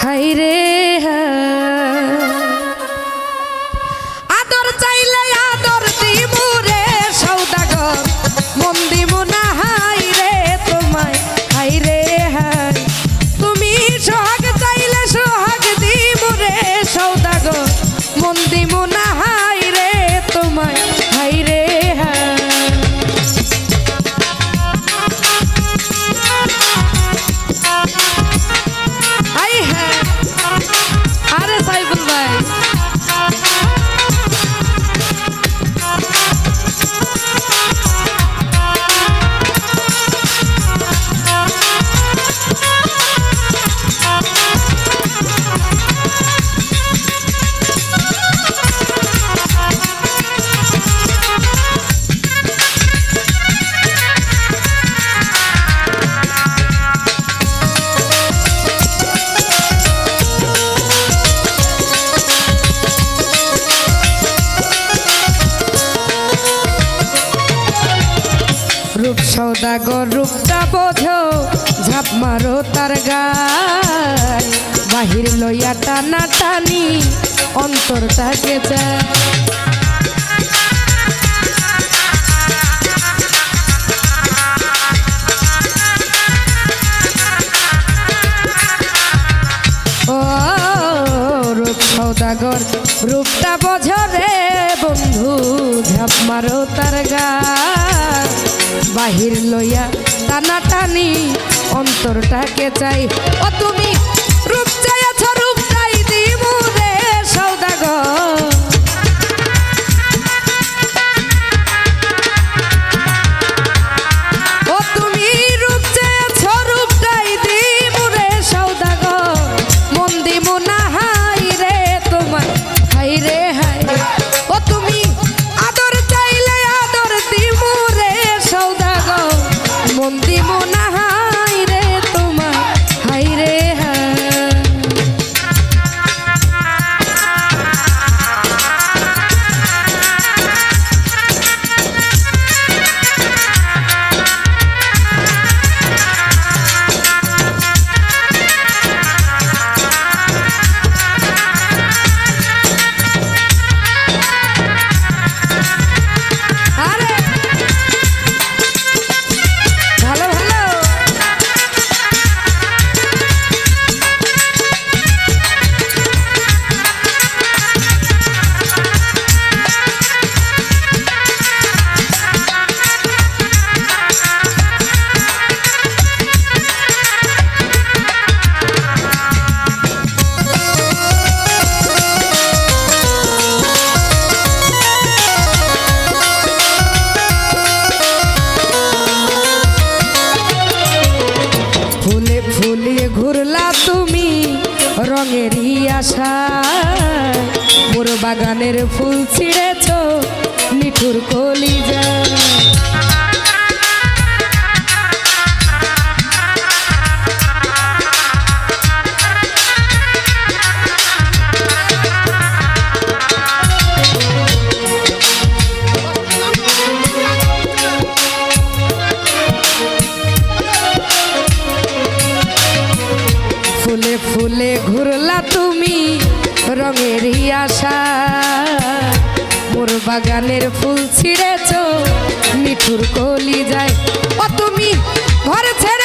High রে সৌদাগর রূপটা বোঝো ঝাপ মারো তার গাছ বাহির লইয়া টানা টানি অন্তরটাকে যায় সৌদাগর, রূপটা বছরে বন্ধু, ঝাপ মারো তার গা। বাহির লইয়া টানা টানি অন্তরটাকে চাই। ও তুমি তুমি রঙের আশা। মোর বাগানের ফুল ছিঁড়েছ নিঠুর কলিজা। বলে ঘুরলা তুমি রঙের আশা মোর বাগানের ফুল ছিঁড়েছ মিঠুর কলি যায় ও তুমি ঘরে ছেড়ে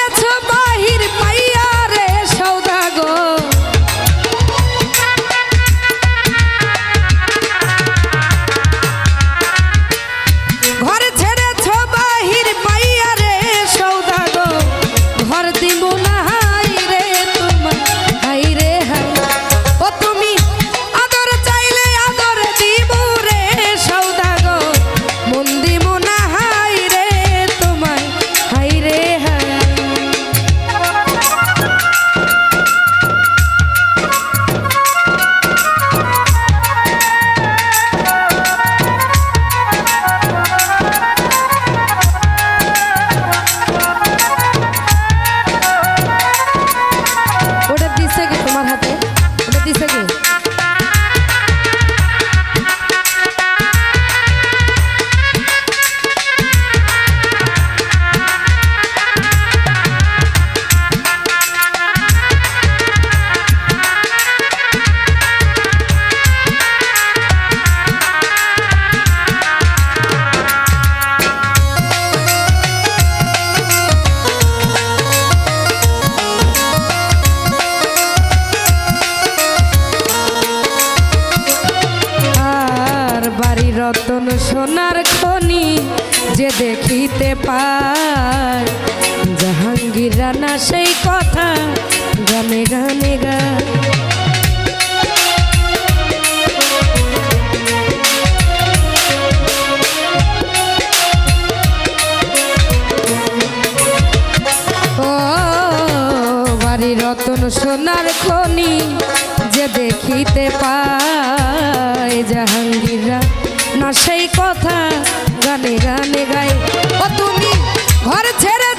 রতন সোনার খনি যে দেখিতে পায়। জাহাঙ্গীর রানা সেই কথা গানে গানে গায় রতন সোনার খনি যে দেখিতে পায়। জাহাঙ্গীররা সেই কথা গানে গানে গাই। ও তুমি ঘর ছেড়ে